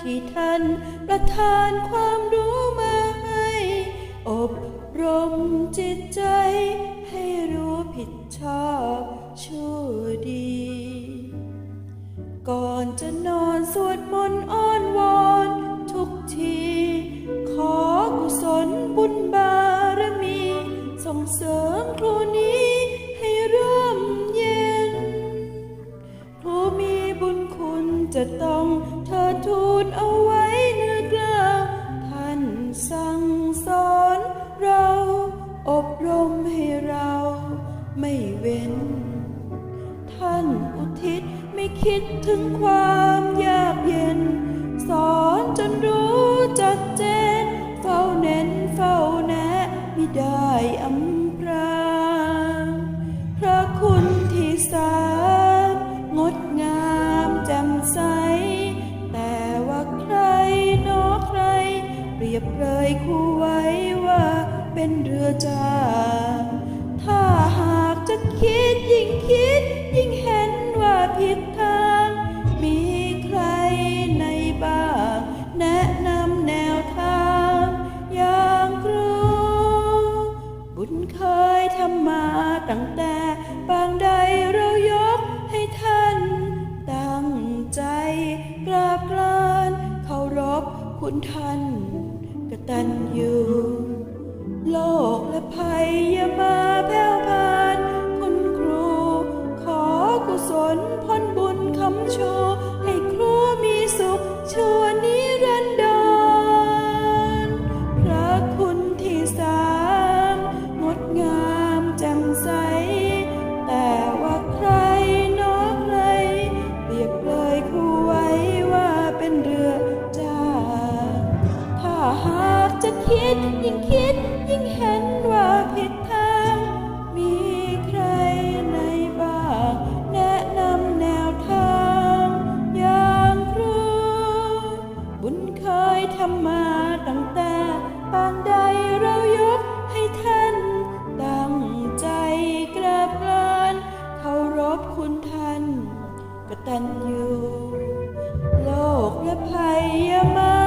ที่ท่านประทานความรู้มาให้ อบรมจิตใจให้รู้ผิดชอบชั่ว ให้เราไม่เว้น ท่านอุทิศไม่คิดถึงความยากเย็น สอนจนรู้จัดเจน เฝ้าเน้นเฝ้าแนะไม่ได้อำพรางพระคุณที่สามงดงามแจ่มใส แต่ว่าใครนอใคร เปรียบเลยคู่ไว้ เป็นเรือจ้า ถ้าหากจะคิดยิ่งคิด ยิ่งเห็นว่าผิดทาง มีใครในบ้างแนะนำแนวทางอย่างครู บุญเคยทำมาตั้งแต่ปางใดเรายกให้ท่าน ตั้งใจกราบกรานเคารพคุณท่านกตัญญู โลกและภัยอย่ามาแผ่วพานคุณครู ขอกุศลพลบุญคำชูให้ครูมีสุขชั่วนิรันดรพระคุณที่สามงดงามแจ่มใส แต่ว่าใครนอกใครเปรียบเลยครูไว้ว่าเป็นเรือจ้างถ้าหากจะคิดยิ่งคิดยิ่ง คุณท่านกตัญญูโลกและภัยยามา